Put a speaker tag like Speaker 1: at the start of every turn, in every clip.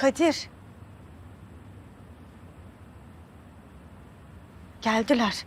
Speaker 1: Kadir. Geldiler.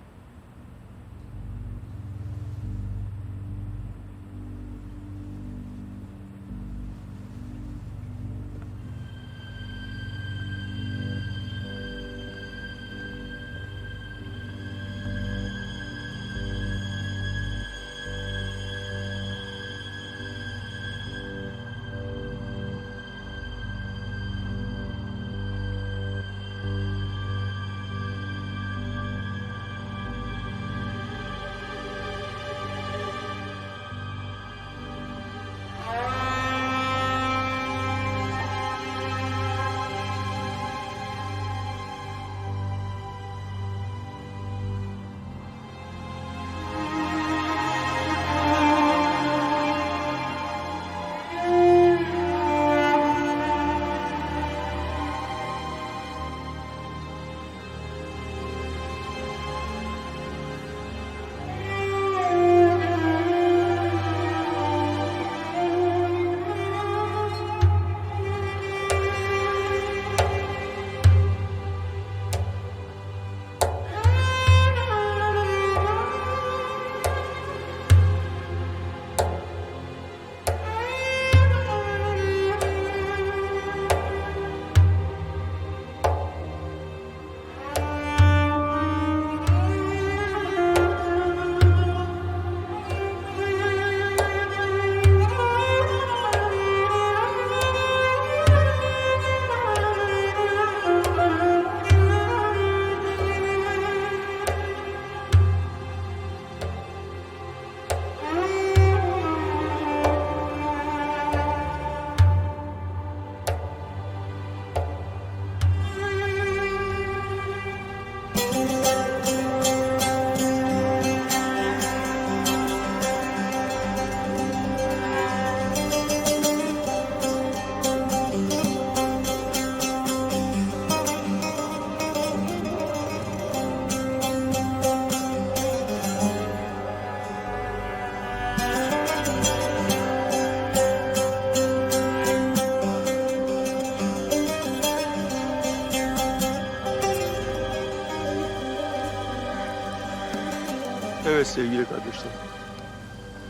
Speaker 2: Evet sevgili kardeşler.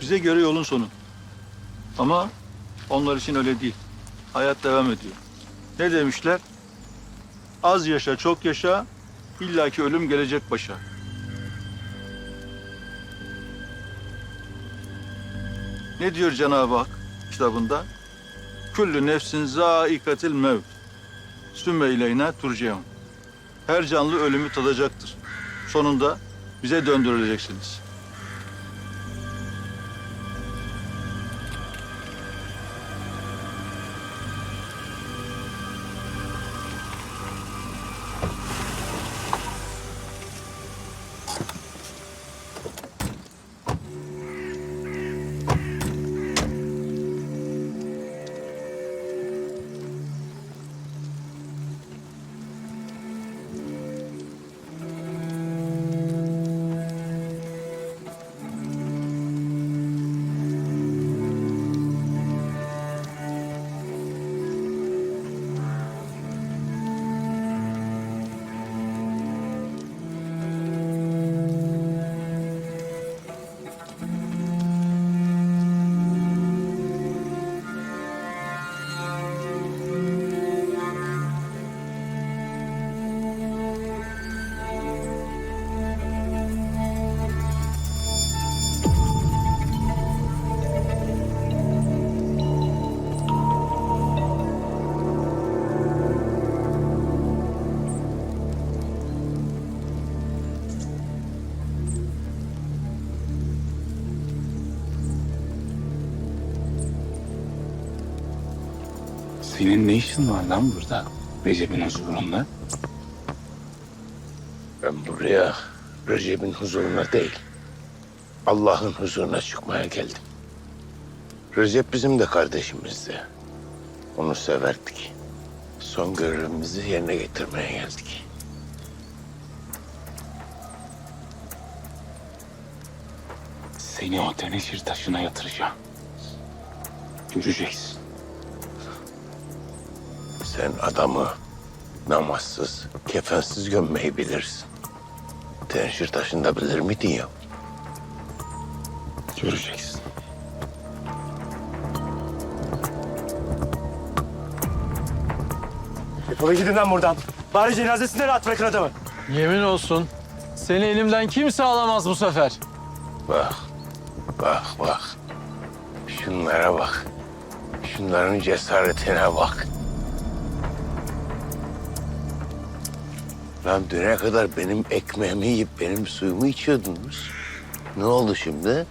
Speaker 2: Bize göre yolun sonu. Ama onlar için öyle değil. Hayat devam ediyor. Ne demişler? Az yaşa, çok yaşa, illaki ölüm gelecek başa. Ne diyor Cenab-ı Hak kitabında? Küllü nefsin zaikatil mevt. Sümme ileyna turceun. Her canlı ölümü tadacaktır. Sonunda bize döndürüleceksiniz.
Speaker 3: Senin ne işin var lan burada? Recep'in huzurunda.
Speaker 4: Ben buraya Recep'in huzuruna değil, Allah'ın huzuruna çıkmaya geldim. Recep bizim de kardeşimizdi. Onu severdik. Son görevimizi yerine getirmeye geldik.
Speaker 3: Seni o teneşir taşına yatıracağım. Göreceksin.
Speaker 4: Sen adamı namazsız, kefensiz gömmeyi bilirsin. Tenşir taşında bilir miydin ya?
Speaker 3: Göreceksin.
Speaker 1: Defolun gidin lan buradan. Bari cenazesinde rahat bırakın adamı.
Speaker 5: Yemin olsun seni elimden kimse alamaz bu sefer.
Speaker 4: Bak, bak, bak. Şunlara bak. Şunların cesaretine bak. Lan düne kadar benim ekmeğimi yiyip benim suyumu içiyordunuz. Ne oldu şimdi?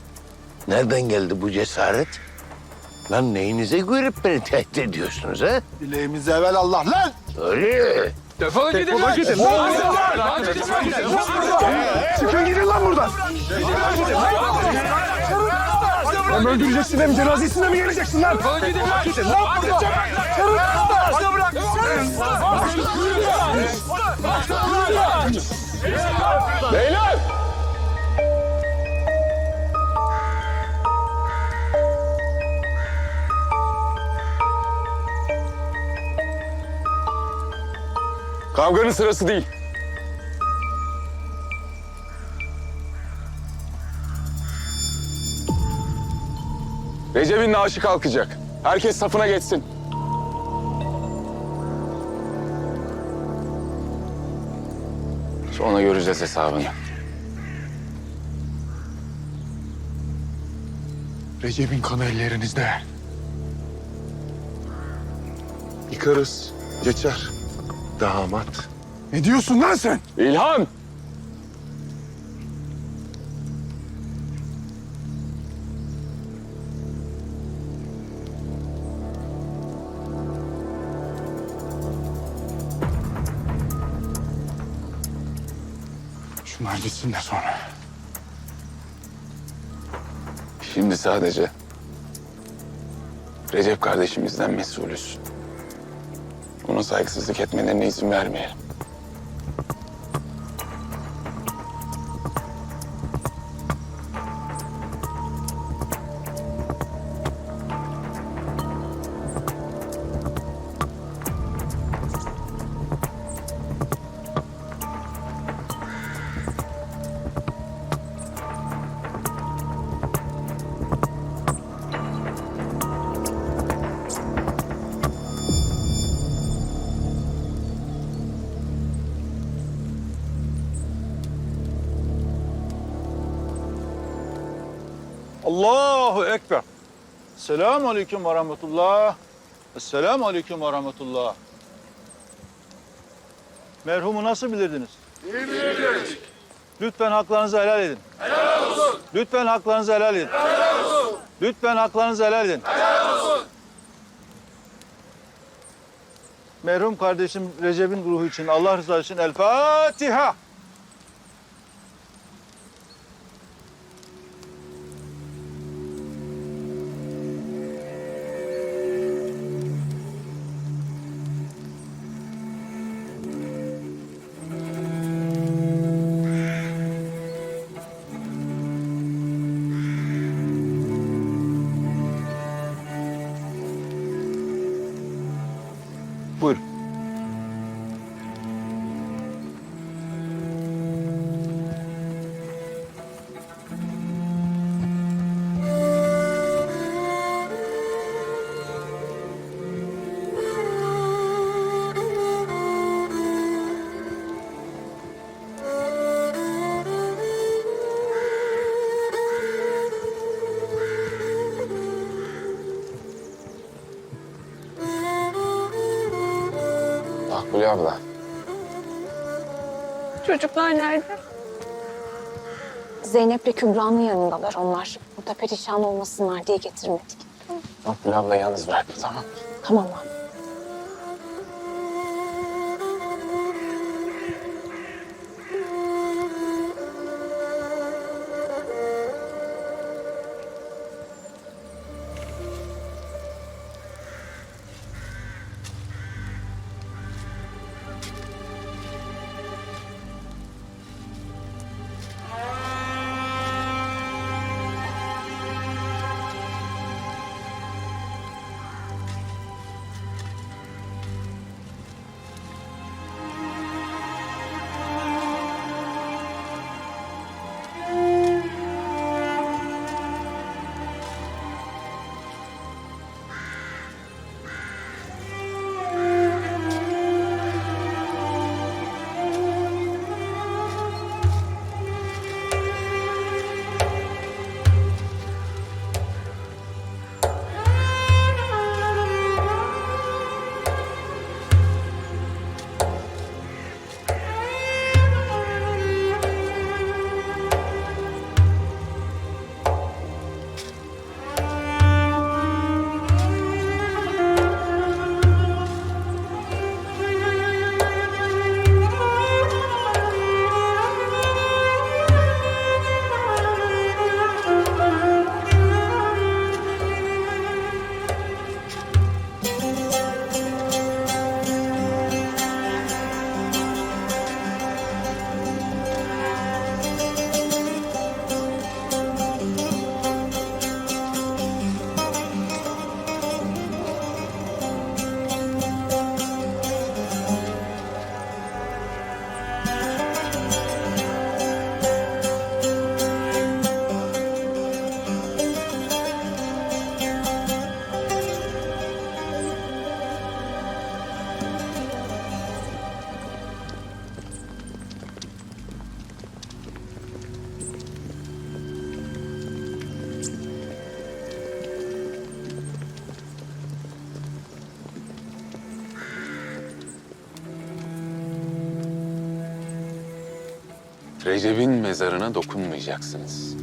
Speaker 4: Nereden geldi bu cesaret? Lan neyinize görüp beni tehdit ediyorsunuz ha?
Speaker 2: Dileğimiz evvel Allah lan!
Speaker 4: Öyle.
Speaker 5: Defolun gidin lan.
Speaker 1: Çıkın gidin lan buradan. Hem öldüreceksin hem cenazesine mi geleceksin lan? Gidin lan. Gidin lan buradan.
Speaker 3: Beyler! Kavganın sırası değil. Recep'in naaşı kalkacak. Herkes safına geçsin. Sonra göreceğiz hesabını.
Speaker 6: Recep'in kanı ellerinizde. Yıkarız. Geçer. Damat. Ne diyorsun lan sen?
Speaker 3: İlhan!
Speaker 6: Şunlar gitsin de sonra.
Speaker 3: Şimdi sadece Recep kardeşimizden mesulüz. Ona saygısızlık etmelerine izin vermeyelim.
Speaker 2: Allahu Ekber. Selamun Aleyküm ve Rahmetullah. Esselamu Aleyküm ve Rahmetullah. Merhumu nasıl bilirdiniz? Lütfen haklarınızı helal edin. Helal olsun. Lütfen haklarınızı helal edin. Helal olsun. Lütfen haklarınızı helal edin. Helal olsun. Merhum kardeşim Recep'in ruhu için, Allah rızası için El Fatiha. Buyurun.
Speaker 7: Zeynep'le Kübra'nın yanındalar onlar. Burada perişan olmasınlar diye getirmedik.
Speaker 3: Makbule abla yalnız bırakma tamam mı?
Speaker 7: Tamam abi.
Speaker 3: Recep'in mezarına dokunmayacaksınız.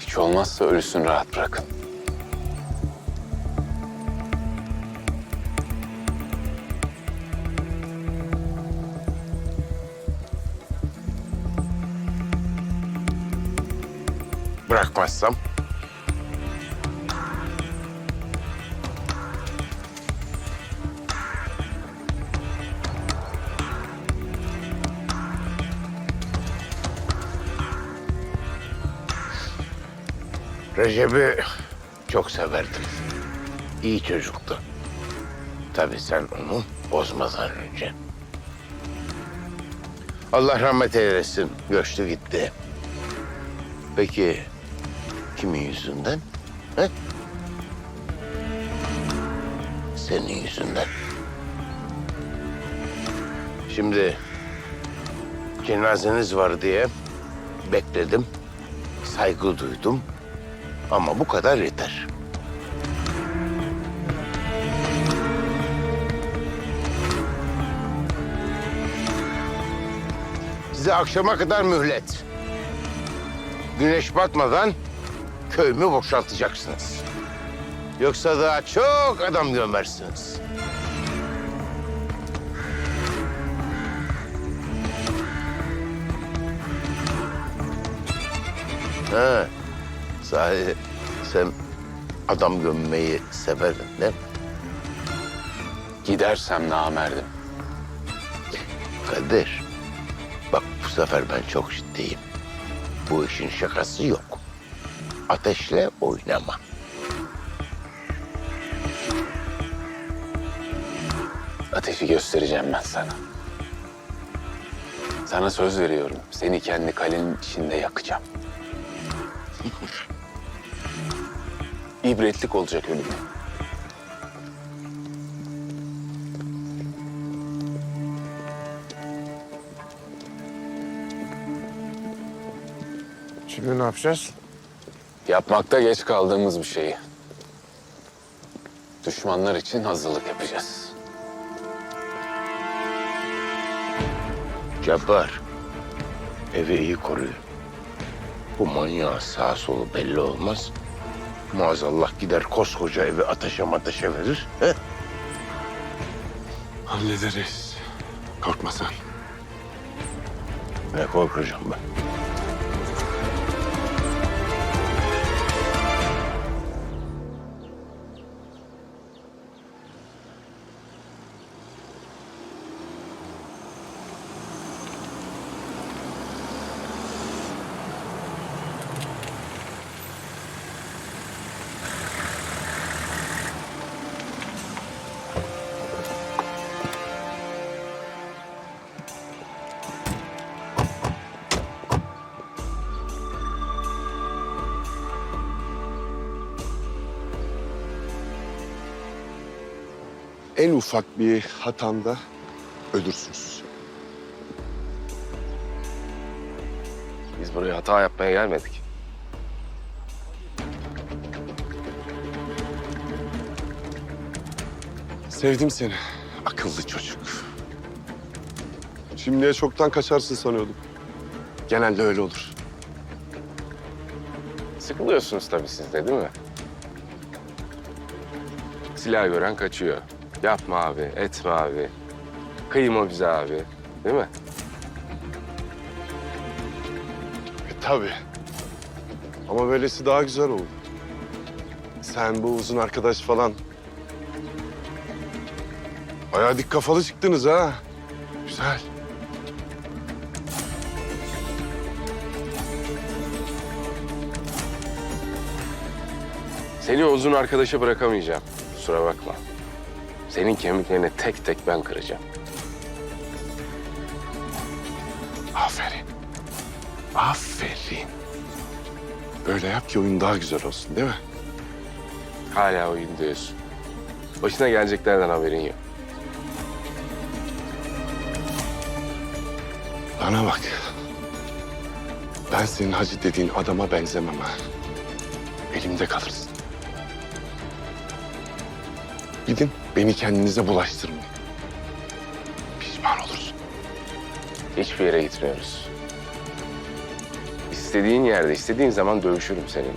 Speaker 3: Hiç olmazsa ölüsünü rahat bırakın.
Speaker 4: Recep'i çok severdim. İyi çocuktu. Tabii sen onu bozmadan önce. Allah rahmet eylesin. Göçtü gitti. Peki kimin yüzünden? He? Senin yüzünden. Şimdi cenazeniz var diye bekledim. Saygı duydum. Ama bu kadar yeter. Size akşama kadar mühlet. Güneş batmadan köyümü boşaltacaksınız. Yoksa daha çok adam gömersiniz. Ha, sahi sen adam gömmeyi severdin değil mi?
Speaker 3: Gidersem namerdim.
Speaker 4: Kadir, bak bu sefer ben çok ciddiyim. Bu işin şakası yok. Ateşle oynama.
Speaker 3: Ateşi göstereceğim ben sana. Sana söz veriyorum. Seni kendi kalenin içinde yakacağım. İbretlik olacak ölüm.
Speaker 6: Şimdi ne yapacağız?
Speaker 3: Yapmakta geç kaldığımız bir şeyi. Düşmanlar için hazırlık yapacağız.
Speaker 4: Cabbar, evi iyi koruyun. Bu manyağın sağ solu belli olmaz. Maazallah gider koskoca evi ateşe mateşe verir. He?
Speaker 6: Hallederiz. Korkma sen.
Speaker 4: Ne korkacağım ben?
Speaker 6: En ufak bir hatanda ölürsünüz.
Speaker 8: Biz buraya hata yapmaya gelmedik.
Speaker 6: Sevdim seni. Akıllı çocuk. Şimdiye çoktan kaçarsın sanıyordum. Genelde öyle olur.
Speaker 8: Sıkılıyorsunuz tabii siz de değil mi? Silah gören kaçıyor. Yapma abi, etme abi. Kıyma bize abi. Değil mi?
Speaker 6: E tabii. Ama böylesi daha güzel oldu. Sen bu uzun arkadaş falan. Bayağı dik kafalı çıktınız ha. Güzel.
Speaker 8: Seni uzun arkadaşa bırakamayacağım. Kusura bakma. Senin kemiklerini tek tek ben kıracağım.
Speaker 6: Aferin. Aferin. Böyle yap ki oyun daha güzel olsun değil mi?
Speaker 8: Hala oyun diyorsun. Başına geleceklerden haberin yok.
Speaker 6: Bana bak. Ben senin hacı dediğin adama benzemem ha. Elimde kalırsın. Gidin beni kendinize bulaştırmayın. Pişman olursun.
Speaker 8: Hiçbir yere gitmiyoruz. İstediğin yerde, istediğin zaman dövüşürüm seninle.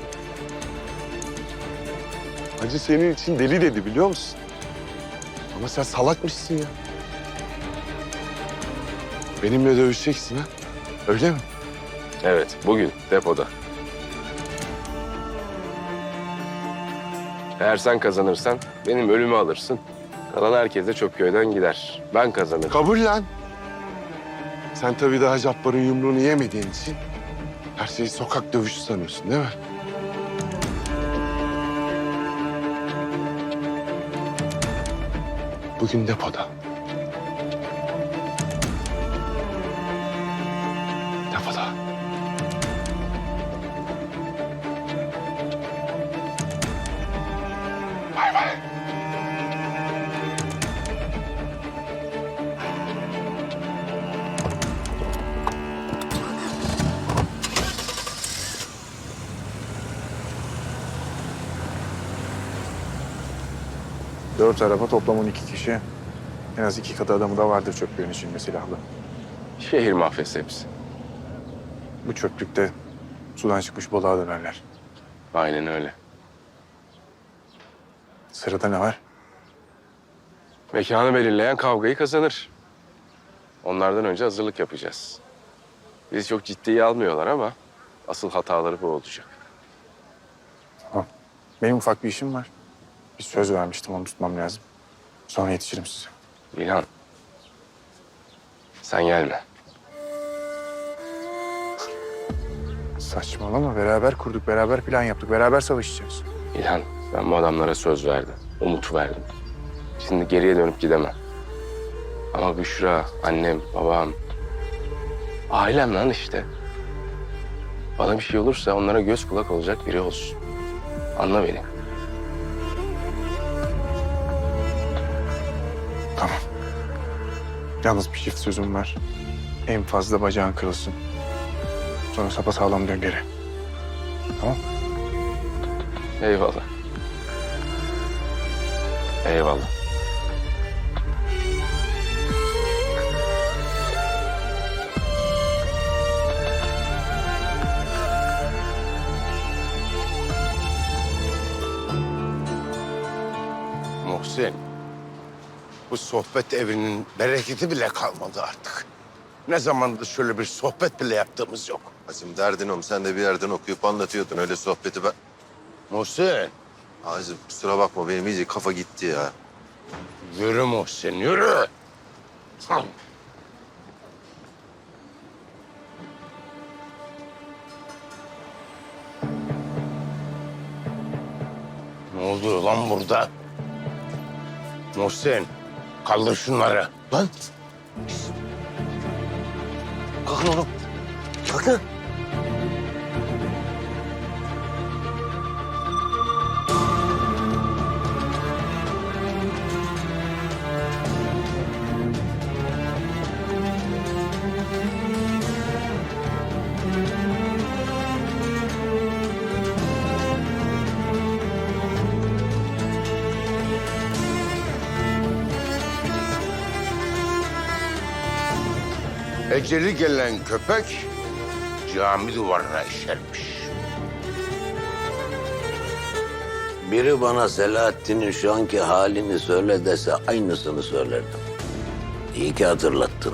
Speaker 6: Hacı senin için deli dedi biliyor musun? Ama sen salakmışsın ya. Benimle dövüşeceksin ha. Öyle mi?
Speaker 8: Evet, bugün depoda. Eğer sen kazanırsan benim ölümü alırsın. Kalan herkes de Çöpköy'den gider. Ben kazanırım.
Speaker 6: Kabul lan. Sen tabii daha Cabbar'ın yumruğunu yemediğin için her şeyi sokak dövüşü sanıyorsun değil mi? Bugün depoda.
Speaker 1: Dört araba toplam 12 kişi. En az iki katı adamı da vardır çöplüğün içinde silahlı.
Speaker 8: Şehir mafyası hepsi.
Speaker 1: Bu çöplükte sudan çıkmış balığa dönerler.
Speaker 8: Aynen öyle.
Speaker 1: Sırada ne var?
Speaker 8: Mekanı belirleyen kavgayı kazanır. Onlardan önce hazırlık yapacağız. Bizi çok ciddiye almıyorlar ama asıl hataları bu olacak.
Speaker 1: Benim ufak bir işim var. Bir söz vermiştim onu tutmam lazım. Sonra yetişirim size.
Speaker 8: İlhan. Sen gelme.
Speaker 1: Saçmalama beraber kurduk, beraber plan yaptık, beraber savaşacağız.
Speaker 8: İlhan, ben bu adamlara söz verdim. Umut verdim. Şimdi geriye dönüp gidemem. Ama Büşra, annem, babam... Ailem lan işte. Bana bir şey olursa onlara göz kulak olacak biri olsun. Anla beni.
Speaker 1: Yalnız bir çift sözüm var. En fazla bacağın kırılsın. Sonra sapasağlam dön geri. Tamam
Speaker 8: Eyvallah. Eyvallah.
Speaker 4: Muhsin, bu sohbet evinin bereketi bile kalmadı artık. Ne zamandır şöyle bir sohbet bile yaptığımız yok.
Speaker 9: Azim derdin oğlum. Sen de bir yerden okuyup anlatıyordun öyle sohbeti ben.
Speaker 4: Muhsin,
Speaker 9: Azim kusura bakma benim iyice kafa gitti ya.
Speaker 4: yürü Muhsin, yürü. Ne oluyor lan burada? Muhsin, kaldır şunları.
Speaker 9: Lan. Kalkın oğlum. Kalkın.
Speaker 4: Eceli gelen köpek cami duvarına işermiş.
Speaker 10: Biri bana Selahattin'in şu anki halini söyle dese aynısını söylerdim. İyi ki hatırlattın.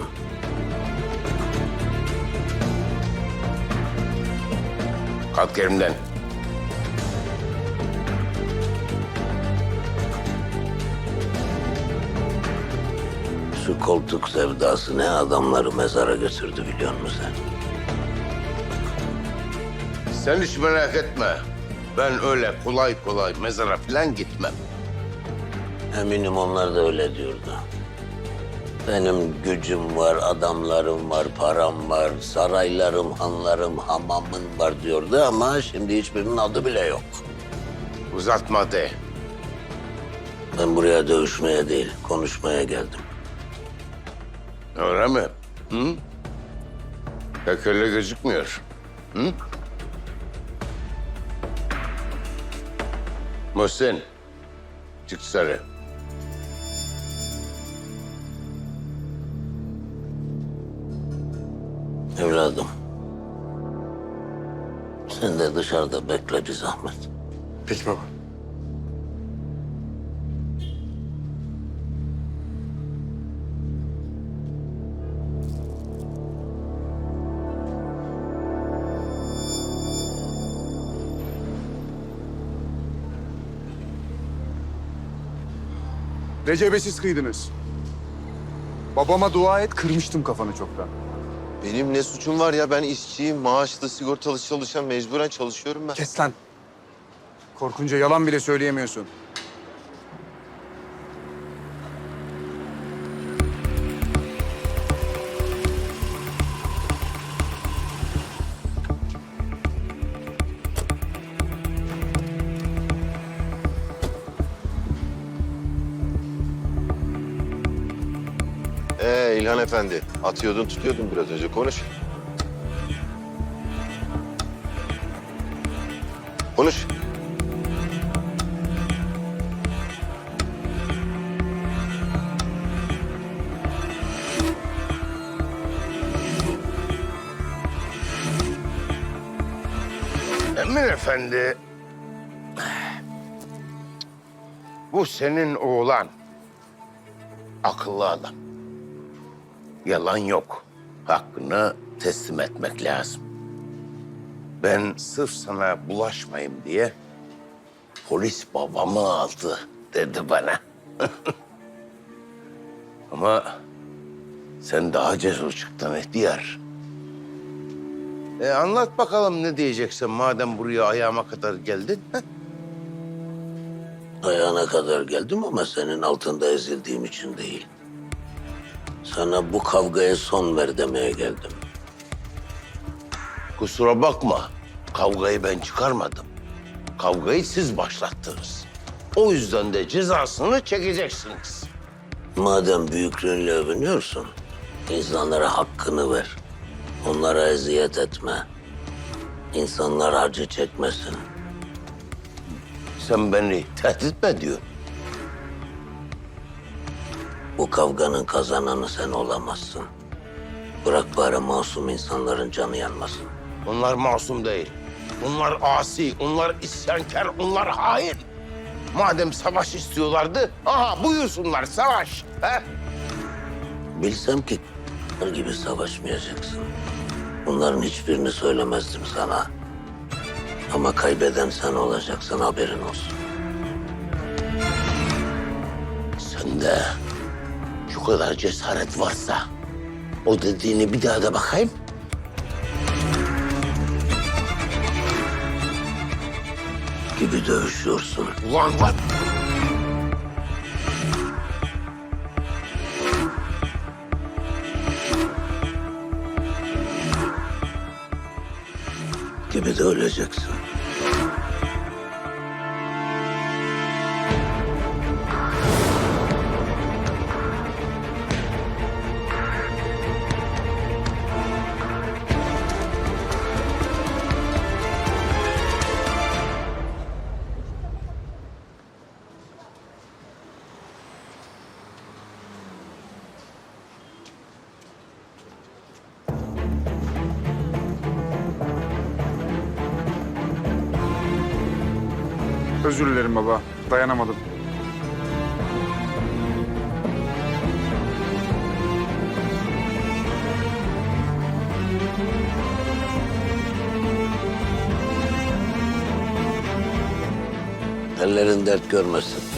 Speaker 4: Kalk yerimden.
Speaker 10: Koltuk sevdası ne adamları mezara götürdü biliyor musun sen?
Speaker 4: Sen hiç merak etme. Ben öyle kolay kolay mezara falan gitmem.
Speaker 10: Eminim onlar da öyle diyordu. Benim gücüm var, adamlarım var, param var, saraylarım, hanlarım, hamamım var diyordu ama şimdi hiçbirinin adı bile yok.
Speaker 4: Uzatma de.
Speaker 10: Ben buraya dövüşmeye değil, konuşmaya geldim.
Speaker 4: Öyle mi? Hı? Pek öyle gözükmüyor. Hı? Muhsin, çık dışarı.
Speaker 10: Evladım. Sen de dışarıda bekle bir zahmet.
Speaker 1: Peki baba. Recep'e siz kıydınız. Babama dua et, kırmıştım kafanı çoktan.
Speaker 9: Benim ne suçum var ya ben işçiyim, maaşlı, sigortalı çalışan, mecburen çalışıyorum ben.
Speaker 1: Kes lan. Korkunca yalan bile söyleyemiyorsun.
Speaker 9: Ee İlhan Efendi, atıyordun tutuyordun biraz önce konuş. Konuş.
Speaker 4: Emin Efendi. Bu senin oğlan. Akıllı adam. Yalan yok. Hakkını teslim etmek lazım. Ben sırf sana bulaşmayayım diye polis babamı aldı dedi bana. Ama sen daha cesur çıktın ihtiyar. E anlat bakalım ne diyeceksin madem buraya ayağıma kadar geldin.
Speaker 10: Ayağına kadar geldim ama senin altında ezildiğim için değil. Sana bu kavgaya son ver demeye geldim.
Speaker 4: Kusura bakma. Kavgayı ben çıkarmadım. Kavgayı siz başlattınız. O yüzden de cezasını çekeceksiniz.
Speaker 10: Madem büyüklüğünle övünüyorsun, insanlara hakkını ver. Onlara eziyet etme. İnsanlar acı çekmesin.
Speaker 4: Sen beni tehdit mi ediyorsun?
Speaker 10: Bu kavganın kazananı sen olamazsın. Bırak bari masum insanların canı yanmasın.
Speaker 4: Onlar masum değil. Onlar asi, onlar isyankar, onlar hain. Madem savaş istiyorlardı, aha buyursunlar savaş. He?
Speaker 10: Bilsem ki gibi savaşmayacaksın. Bunların hiçbirini söylemezdim sana. Ama kaybeden sen olacaksın haberin olsun.
Speaker 4: Sende kadar cesaret varsa o dediğini bir daha da bakayım.
Speaker 10: Gibi dövüşüyorsun.
Speaker 4: Ulan lan!
Speaker 10: Gibi de öleceksin.
Speaker 1: Özür dilerim baba. Dayanamadım.
Speaker 10: Ellerin dert görmesin.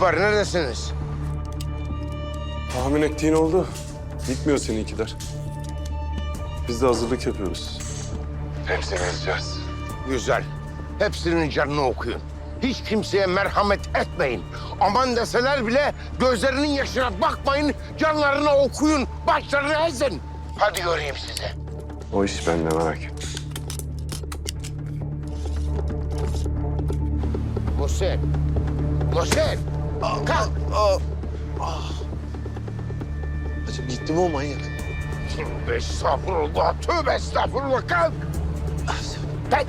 Speaker 4: Cabbar neredesiniz?
Speaker 6: Tahmin ettiğin oldu. Gitmiyor seninkiler. Biz de hazırlık yapıyoruz. Hepsini ezeceğiz.
Speaker 4: Güzel. Hepsinin canını okuyun. Hiç kimseye merhamet etmeyin. Aman deseler bile gözlerinin yaşına bakmayın. Canlarına okuyun. Başlarını ezin. Hadi göreyim sizi.
Speaker 6: O iş bende merak etme.
Speaker 4: Muhsin. Muhsin. Kalk.
Speaker 9: Hacım gitti o manyak?
Speaker 4: Tövbe estağfurullah. Tövbe estağfurullah. Kalk. Kalk.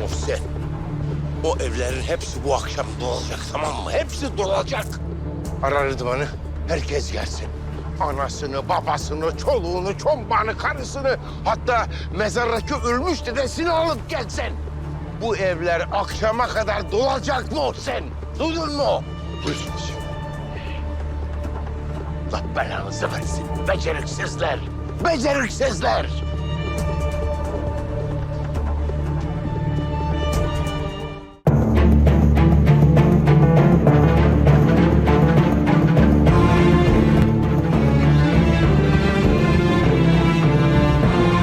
Speaker 4: Muhsin. O evlerin hepsi bu akşam dolacak tamam mı? Hepsi dolacak. Ara Rıdvan'ı. Herkes gelsin. Anasını, babasını, çoluğunu, çombağını, karısını... ...hatta mezardaki ölmüş dedesini alıp gelsin. Bu evler akşama kadar dolacak Muhsin. Duydun mu?
Speaker 6: Buyur hacım.
Speaker 4: Allah belanızı versin. Beceriksizler. Beceriksizler.